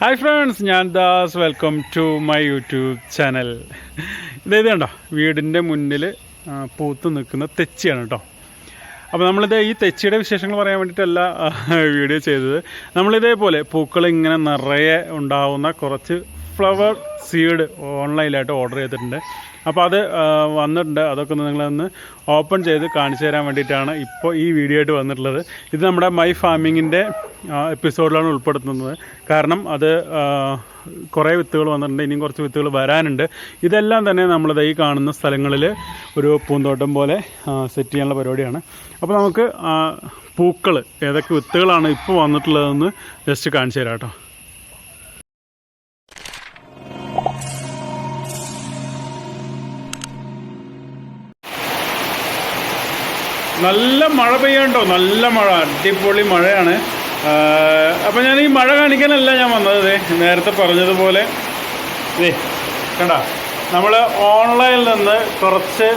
Hi friends ഞാൻ Das. Welcome to my YouTube channel ഇതേത് കണ്ടോ വീടിന്റെ മുന്നിൽ പൂത്ത് നിൽക്കുന്ന തെച്ചിയാണ് കേട്ടോ. അപ്പോൾ നമ്മളിത് ഈ തെച്ചിയുടെ വിശേഷങ്ങൾ പറയാൻ വേണ്ടിയിട്ടല്ല വീഡിയോ ചെയ്തത്. നമ്മളിതേപോലെ പൂക്കൾ ഇങ്ങനെ നിറയെ ഉണ്ടാവുന്ന കുറച്ച് ഫ്ലവർ സീഡ് ഓൺലൈനിലായിട്ട് ഓർഡർ ചെയ്തിട്ടുണ്ട്. അപ്പോൾ അത് വന്നിട്ടുണ്ട്. അതൊക്കെ ഒന്ന് നിങ്ങളൊന്ന് ഓപ്പൺ ചെയ്ത് കാണിച്ചു തരാൻ വേണ്ടിയിട്ടാണ് ഇപ്പോൾ ഈ വീഡിയോ ആയിട്ട് വന്നിട്ടുള്ളത്. ഇത് നമ്മുടെ മൈ ഫാമിങ്ങിന്റെ എപ്പിസോഡിലാണ് ഉൾപ്പെടുത്തുന്നത്. കാരണം അത് കുറേ വിത്തുകൾ വന്നിട്ടുണ്ട്. ഇനിയും കുറച്ച് വിത്തുകൾ വരാനുണ്ട്. ഇതെല്ലാം തന്നെ നമ്മൾ ഈ കാണുന്ന സ്ഥലങ്ങളിൽ ഒരു പൂന്തോട്ടം പോലെ സെറ്റ് ചെയ്യാനുള്ള പരിപാടിയാണ്. അപ്പോൾ നമുക്ക് പൂക്കൾ ഏതൊക്കെ വിത്തുകളാണ് ഇപ്പോൾ വന്നിട്ടുള്ളതെന്ന് ജസ്റ്റ് കാണിച്ചു തരാം കേട്ടോ. നല്ല മഴ പെയ്യണ്ടോ നല്ല മഴ. അടിപൊളി മഴയാണ്. അപ്പം ഞാൻ ഈ മഴ കാണിക്കാനല്ല ഞാൻ വന്നത്. നേരത്തെ പറഞ്ഞതുപോലെ. ദേ കണ്ട? നമ്മൾ ഓൺലൈനിൽ നിന്ന് കുറച്ച്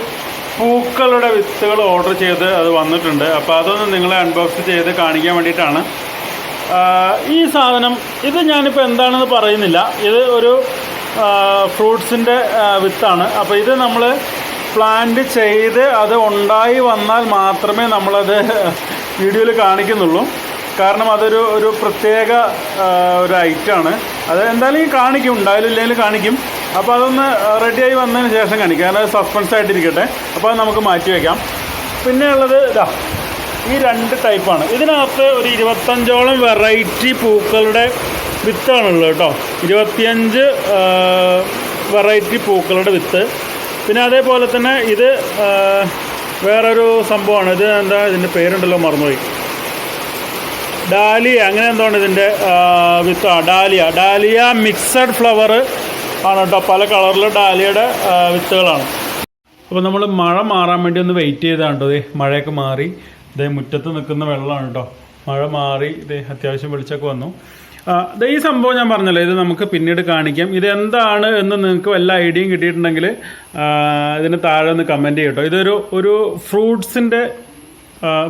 പൂക്കളുടെ വിത്തുകൾ ഓർഡർ ചെയ്ത് അത് വന്നിട്ടുണ്ട്. അപ്പോൾ അതൊന്ന് നിങ്ങളെ അൺബോക്സ് ചെയ്ത് കാണിക്കാൻ വേണ്ടിയിട്ടാണ്. ഈ സാധനം ഇത് ഞാനിപ്പോൾ എന്താണെന്ന് പറയുന്നില്ല. ഇത് ഒരു ഫ്രൂട്ട്സിന്റെ വിത്താണ്. അപ്പോൾ ഇത് നമ്മൾ പ്ലാന്റ് ചെയ്ത് അത് ഉണ്ടായി വന്നാൽ മാത്രമേ നമ്മളത് വീഡിയോയിൽ കാണിക്കുന്നുള്ളൂ. കാരണം അതൊരു ഒരു പ്രത്യേക ഒരു ഐറ്റമാണ് അത് എന്തായാലും കാണിക്കും ഉണ്ടായാലും ഇല്ലെങ്കിലും കാണിക്കും. അപ്പോൾ അതൊന്ന് റെഡിയായി വന്നതിന് ശേഷം കാണിക്കും. കാരണം സസ്പെൻസ് ആയിട്ടിരിക്കട്ടെ. അപ്പോൾ അത് നമുക്ക് മാറ്റി വയ്ക്കാം പിന്നെ ഉള്ളത് ഇതാ ഈ രണ്ട് ടൈപ്പാണ് ഇതിനകത്ത് ഒരു ഇരുപത്തഞ്ചോളം വെറൈറ്റി പൂക്കളുടെ വിത്താണുള്ളത് കേട്ടോ. ഇരുപത്തിയഞ്ച് വെറൈറ്റി പൂക്കളുടെ വിത്ത്. പിന്നെ അതേപോലെ തന്നെ ഇത് വേറൊരു സംഭവമാണ്. ഇത് എന്താ ഇതിന്റെ പേരുണ്ടല്ലോ മറന്നുപോയി. ഡാലിയ അങ്ങനെ എന്താണ് ഇതിന്റെ വിത്ത്? ഡാലിയ. ഡാലിയ മിക്സഡ് ഫ്ലവർ ആണ് കേട്ടോ. പല കളറിലെ ഡാലിയയുടെ വിത്തുകളാണ്. അപ്പോൾ നമ്മൾ മഴ മാറാൻ വേണ്ടി ഒന്ന് വെയിറ്റ് ചെയ്താണ് കേട്ടോ. ദേ മഴയൊക്കെ മാറി. ഇതേ മുറ്റത്ത് നിൽക്കുന്ന വെള്ളമാണ് കേട്ടോ. മഴ മാറി ഇതേ അത്യാവശ്യം വെളിച്ചൊക്കെ വന്നു. ഈ സംഭവം ഞാൻ പറഞ്ഞല്ലോ ഇത് നമുക്ക് പിന്നീട് കാണിക്കാം. ഇത് എന്താണ് എന്ന് നിങ്ങൾക്ക് വല്ല ഐഡിയയും കിട്ടിയിട്ടുണ്ടെങ്കിൽ ഇതിന് താഴെ ഒന്ന് കമന്റ് ചെയ്യട്ടോ. ഇതൊരു ഒരു ഫ്രൂട്ട്സിന്റെ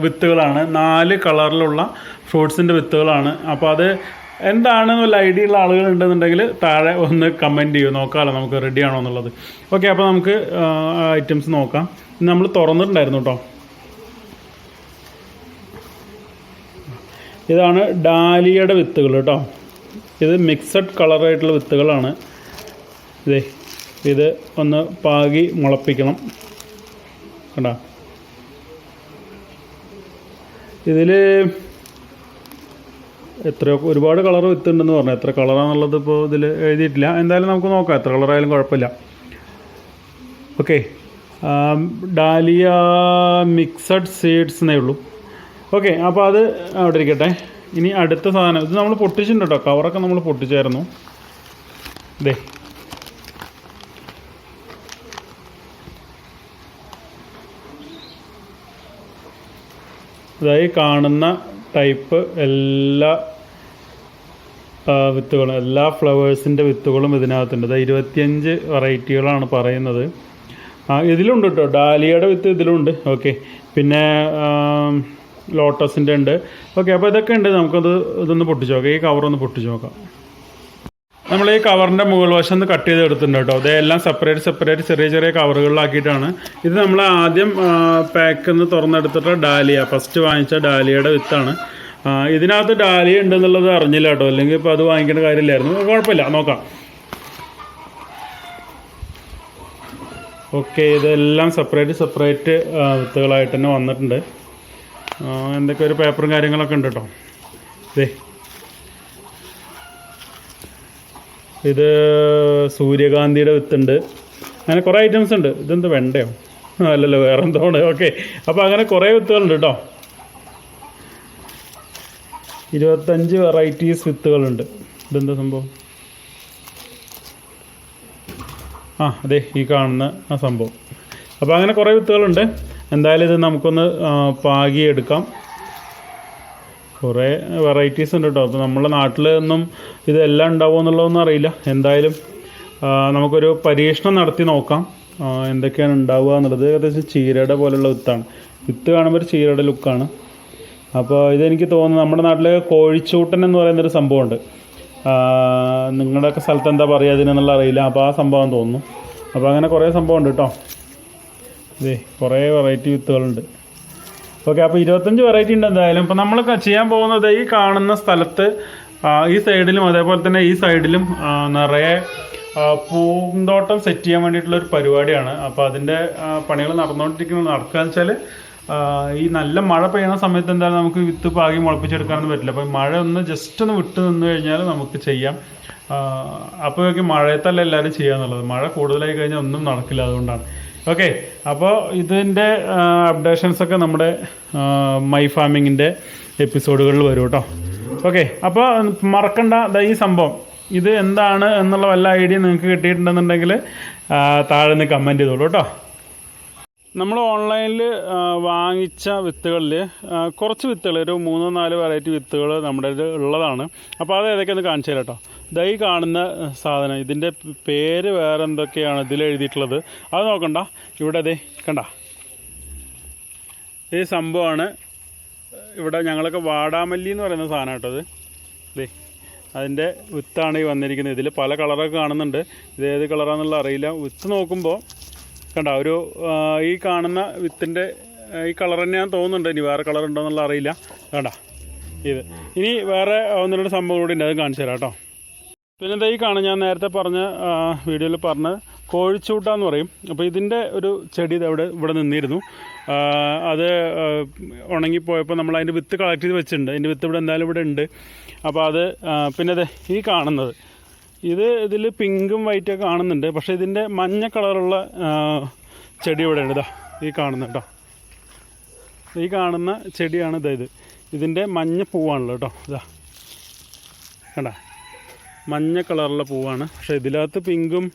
വിത്തുകളാണ്. നാല് കളറിലുള്ള ഫ്രൂട്ട്സിന്റെ വിത്തുകളാണ്. അപ്പോൾ അത് എന്താണ് വല്ല ഐഡിയ ഉള്ള ആളുകൾ ഉണ്ടെന്നുണ്ടെങ്കിൽ താഴെ ഒന്ന് കമന്റ് ചെയ്യൂ. നോക്കാമല്ലോ നമുക്ക് റെഡിയാണോ എന്നുള്ളത്. ഓക്കെ അപ്പോൾ നമുക്ക് ഐറ്റംസ് നോക്കാം. നമ്മൾ തുറന്നിട്ടുണ്ടായിരുന്നു കേട്ടോ. ഇതാണ് ഡാലിയയുടെ വിത്തുകൾ കേട്ടോ. ഇത് മിക്സഡ് കളറായിട്ടുള്ള വിത്തുകളാണ്. ഇതേ ഇത് ഒന്ന് പാകി മുളപ്പിക്കണം. കേട്ടോ ഇതിൽ എത്രയോ ഒരുപാട് കളർ വിത്തുണ്ടെന്ന് പറഞ്ഞു. എത്ര കളറാണെന്നുള്ളത് ഇപ്പോൾ ഇതിൽ എഴുതിയിട്ടില്ല. എന്തായാലും നമുക്ക് നോക്കാം. എത്ര കളറായാലും കുഴപ്പമില്ല. ഓക്കെ ഡാലിയ മിക്സഡ് സീഡ്സ് എന്നേ ഉള്ളൂ. ഓക്കെ അപ്പോൾ അത് അവിടെ ഇരിക്കട്ടെ. ഇനി അടുത്ത സാധനം ഇത് നമ്മൾ പൊട്ടിച്ചിട്ടുണ്ട് കേട്ടോ. കവറൊക്കെ നമ്മൾ പൊട്ടിച്ചായിരുന്നു. ഇതേ ഇതായി കാണുന്ന ടൈപ്പ് എല്ലാ വിത്തുകളും എല്ലാ ഫ്ലവേഴ്സിന്റെ വിത്തുകളും ഇതിനകത്തുണ്ട്. അതായത് ഇരുപത്തിയഞ്ച് വെറൈറ്റികളാണ് പറയുന്നത്. ഇതിലുണ്ട് കേട്ടോ. ഡാലിയയുടെ വിത്ത് ഇതിലുണ്ട്. ഓക്കെ. പിന്നെ ലോട്ടസിന്റെ ഉണ്ട്. ഓക്കെ അപ്പോൾ ഇതൊക്കെ ഉണ്ട്. നമുക്കത് ഇതൊന്ന് പൊട്ടിച്ച് നോക്കാം. ഈ കവറൊന്ന് പൊട്ടിച്ച് നോക്കാം. നമ്മൾ ഈ കവറിന്റെ മുകൾ വശം ഒന്ന് കട്ട് ചെയ്ത് എടുത്തിട്ടുണ്ട് കേട്ടോ ഇതെല്ലാം സെപ്പറേറ്റ് സെപ്പറേറ്റ് ചെറിയ ചെറിയ കവറുകളിലാക്കിയിട്ടാണ് ഇത് നമ്മൾ ആദ്യം പാക്ക് നിന്ന് തുറന്നെടുത്തിട്ട് ഡാലിയ ഫസ്റ്റ് വാങ്ങിച്ച ഡാലിയയുടെ വിത്താണ്. ഇതിനകത്ത് ഡാലിയ ഉണ്ടെന്നുള്ളത് അറിഞ്ഞില്ല കേട്ടോ. അല്ലെങ്കിൽ ഇപ്പോൾ അത് വാങ്ങിക്കേണ്ട കാര്യമില്ലായിരുന്നു. കുഴപ്പമില്ല. നോക്കാം. ഓക്കെ ഇതെല്ലാം സെപ്പറേറ്റ് സെപ്പറേറ്റ് വിത്തുകളായിട്ട് തന്നെ വന്നിട്ടുണ്ട്. എന്തൊക്കെ ഒരു പേപ്പറും കാര്യങ്ങളൊക്കെ ഉണ്ട് കേട്ടോ ഇതേ ഇത് സൂര്യകാന്തിയുടെ വിത്തുണ്ട്. അങ്ങനെ കുറേ ഐറ്റംസ് ഉണ്ട്. ഇതെന്താ വെണ്ടയോ? അല്ലല്ലോ വേറെ എന്തോ ഓക്കെ അപ്പോൾ അങ്ങനെ കുറേ വിത്തുകളുണ്ട് കേട്ടോ ഇരുപത്തഞ്ച് വെറൈറ്റീസ് വിത്തുകളുണ്ട്. ഇതെന്താ സംഭവം? ആ അതെ ഈ കാണുന്ന ആ സംഭവം. അപ്പോൾ അങ്ങനെ കുറേ വിത്തുകളുണ്ട്. എന്തായാലും ഇത് നമുക്കൊന്ന് പാകി പാകിയെടുക്കാം. കുറേ വെറൈറ്റീസ് ഉണ്ട് കേട്ടോ അപ്പോൾ നമ്മുടെ നാട്ടിലൊന്നും ഇതെല്ലാം ഉണ്ടാവുമോ എന്നുള്ളതൊന്നും അറിയില്ല. എന്തായാലും നമുക്കൊരു പരീക്ഷണം നടത്തി നോക്കാം. എന്തൊക്കെയാണ് ഉണ്ടാവുക എന്നുള്ളത്. ഏകദേശം ചീരയുടെ പോലുള്ള വിത്താണ്. വിത്ത് കാണുമ്പോൾ ഒരു ചീരയുടെ ലുക്കാണ്. അപ്പോൾ ഇതെനിക്ക് തോന്നുന്നു നമ്മുടെ നാട്ടിൽ കോഴിച്ചൂട്ടൻ എന്ന് പറയുന്നൊരു സംഭവമുണ്ട്. നിങ്ങളുടെയൊക്കെ സ്ഥലത്ത് എന്താ പറയുക അതിനെന്നുള്ള അറിയില്ല. അപ്പോൾ ആ സംഭവം തോന്നുന്നു. അപ്പോൾ അങ്ങനെ കുറേ സംഭവം ഉണ്ട് കേട്ടോ ഇതേ കുറേ വെറൈറ്റി വിത്തുകളുണ്ട്. ഓക്കെ അപ്പോൾ ഇരുപത്തഞ്ച് വെറൈറ്റി ഉണ്ട് എന്തായാലും. ഇപ്പോൾ നമ്മൾ ചെയ്യാൻ പോകുന്നത് ഈ കാണുന്ന സ്ഥലത്ത് ഈ സൈഡിലും അതേപോലെ തന്നെ ഈ സൈഡിലും നിറയെ പൂന്തോട്ടം സെറ്റ് ചെയ്യാൻ വേണ്ടിയിട്ടുള്ള ഒരു പരിപാടിയാണ്. അപ്പോൾ അതിന്റെ പണികൾ നടന്നുകൊണ്ടിരിക്കുന്നത്. നടക്കുകയെന്ന് വെച്ചാൽ ഈ നല്ല മഴ പെയ്യുന്ന സമയത്ത് എന്തായാലും നമുക്ക് വിത്ത് പാകി മുളപ്പിച്ചെടുക്കാനൊന്നും പറ്റില്ല. അപ്പോൾ മഴ ഒന്ന് ജസ്റ്റ് ഒന്ന് വിട്ട് നിന്ന് കഴിഞ്ഞാൽ നമുക്ക് ചെയ്യാം. അപ്പോഴൊക്കെ മഴയത്തല്ല എല്ലാവരും ചെയ്യാന്നുള്ളത്. മഴ കൂടുതലായി കഴിഞ്ഞാൽ ഒന്നും നടക്കില്ല അതുകൊണ്ടാണ്. ഓക്കെ അപ്പോൾ ഇതിന്റെ അപ്ഡേഷൻസ് ഒക്കെ നമ്മുടെ മൈ ഫാമിങ്ങിന്റെ എപ്പിസോഡുകളിൽ വരും കേട്ടോ ഓക്കെ അപ്പോൾ മറക്കണ്ട ഈ സംഭവം. ഇത് എന്താണ് എന്നുള്ള വല്ല ഐഡിയ നിങ്ങൾക്ക് കിട്ടിയിട്ടുണ്ടെന്നുണ്ടെങ്കിൽ താഴെ നിന്ന് കമന്റ് ചെയ്തോളൂ കേട്ടോ നമ്മൾ ഓൺലൈനിൽ വാങ്ങിച്ച വിത്തുകളിൽ കുറച്ച് വിത്തുകൾ ഒരു മൂന്നോ നാല് വെറൈറ്റി വിത്തുകൾ നമ്മുടെ ഇത് ഉള്ളതാണ്. അപ്പോൾ അത് ഏതൊക്കെയെന്ന് കാണിച്ചു തരാം കേട്ടോ. ഇതായി കാണുന്ന സാധനം ഇതിന്റെ പേര് വേറെ എന്തൊക്കെയാണ് ഇതിൽ എഴുതിയിട്ടുള്ളത്. അത് നോക്കണ്ട. ഇവിടെ അതെ കണ്ട. ഈ സംഭവമാണ് ഇവിടെ ഞങ്ങളൊക്കെ വാടാമല്ലി എന്ന് പറയുന്ന സാധനം കേട്ടോ അത് ദേ അതിന്റെ വിത്താണ് ഈ വന്നിരിക്കുന്നത്. ഇതിൽ പല കളറൊക്കെ കാണുന്നുണ്ട്. ഇത് ഏത് കളറാണെന്നുള്ള അറിയില്ല. വിത്ത് നോക്കുമ്പോൾ കണ്ട ഒരു ഈ കാണുന്ന വിത്തിന്റെ ഈ കളർ തന്നെയാണ് തോന്നുന്നുണ്ട്. ഇനി വേറെ കളർ ഉണ്ടോ എന്നുള്ള അറിയില്ല. കണ്ട ഇത്. ഇനി വേറെ ഒന്ന് രണ്ട് സംഭവം കൂടി ഉണ്ട്. അത് കാണിച്ചു തരാം കേട്ടോ. പിന്നെ എന്താ ഈ കാണും ഞാൻ നേരത്തെ പറഞ്ഞ വീഡിയോയിൽ പറഞ്ഞ കോഴിച്ചൂട്ട എന്ന് പറയും. അപ്പോൾ ഇതിന്റെ ഒരു ചെടി അവിടെ ഇവിടെ നിന്നിരുന്നു. അത് ഉണങ്ങിപ്പോയപ്പോൾ നമ്മൾ അതിന്റെ വിത്ത് കളക്ട് ചെയ്ത് വെച്ചിട്ടുണ്ട്. അതിന്റെ വിത്ത് ഇവിടെ എന്തായാലും ഇവിടെ ഉണ്ട്. അപ്പോൾ അത് പിന്നെ അതെ ഈ കാണുന്നത്. ഇത് ഇതിൽ പിങ്കും വൈറ്റൊക്കെ കാണുന്നുണ്ട്. പക്ഷേ ഇതിന്റെ മഞ്ഞ കളറുള്ള ചെടി ഇവിടെ ഉണ്ട് ഇതാ ഈ കാണുന്നത് കേട്ടോ ഈ കാണുന്ന ചെടിയാണ് ഇതാ ഇത്. ഇതിന്റെ മഞ്ഞ പൂവാണല്ലോ കേട്ടോ ഇതാ കണ്ട? മഞ്ഞ കളറുള്ള പൂവാണ്. പക്ഷേ ഇതിനകത്ത് പിങ്കും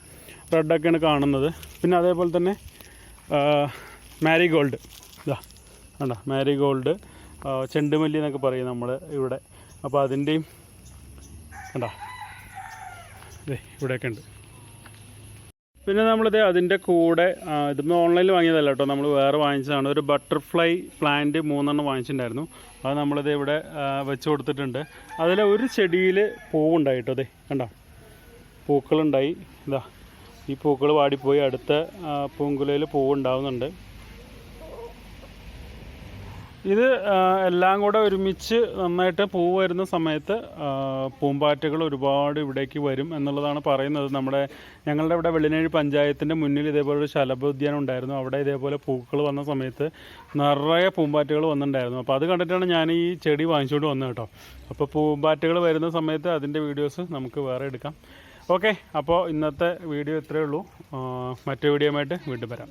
റെഡൊക്കെയാണ് കാണുന്നത്. പിന്നെ അതേപോലെ തന്നെ മാരിഗോൾഡ്. ഇതാ കണ്ട? മാരിഗോൾഡ് ചെണ്ടുമല്ലി എന്നൊക്കെ പറയും നമ്മൾ ഇവിടെ. അപ്പോൾ അതിന്റെയും കണ്ട? ഇവിടെയൊക്കെ ഉണ്ട്. പിന്നെ നമ്മളിത് അതിന്റെ കൂടെ ഇതിപ്പോൾ ഓൺലൈനിൽ വാങ്ങിയതല്ല കേട്ടോ. നമ്മൾ വേറെ വാങ്ങിച്ചതാണ്. ഒരു ബട്ടർഫ്ലൈ പ്ലാന്റ് മൂന്നെണ്ണം വാങ്ങിച്ചിട്ടുണ്ടായിരുന്നു. അത് നമ്മളിത് ഇവിടെ വെച്ച് കൊടുത്തിട്ടുണ്ട്. അതിൽ ഒരു ചെടിയിൽ പൂവുണ്ടായി കേട്ടോ അതെ കണ്ടോ? പൂക്കളുണ്ടായി. ഇതാ ഈ പൂക്കൾ വാടിപ്പോയി. അടുത്ത പൂങ്കുലയിൽ പൂവുണ്ടാവുന്നുണ്ട്. ഇത് എല്ലാം കൂടെ ഒരുമിച്ച് നന്നായിട്ട് പൂ വരുന്ന സമയത്ത് പൂമ്പാറ്റകൾ ഒരുപാട് ഇവിടേക്ക് വരും എന്നുള്ളതാണ് പറയുന്നത്. നമ്മുടെ ഞങ്ങളുടെ ഇവിടെ വെള്ളിനേഴി പഞ്ചായത്തിന്റെ മുന്നിൽ ഇതേപോലെ ഒരു ശലഭോദ്യാനം ഉണ്ടായിരുന്നു. അവിടെ ഇതേപോലെ പൂക്കൾ വന്ന സമയത്ത് നിറയെ പൂമ്പാറ്റകൾ വന്നിട്ടുണ്ടായിരുന്നു. അപ്പോൾ അത് കണ്ടിട്ടാണ് ഞാൻ ഈ ചെടി വാങ്ങിച്ചുകൊണ്ട് വന്നത് കേട്ടോ. അപ്പോൾ പൂമ്പാറ്റകൾ വരുന്ന സമയത്ത് അതിന്റെ വീഡിയോസ് നമുക്ക് വേറെ എടുക്കാം. ഓക്കെ അപ്പോൾ ഇന്നത്തെ വീഡിയോ ഇത്രയേ ഉള്ളൂ. മറ്റു വീഡിയോ ആയിട്ട് വീണ്ടും വരാം.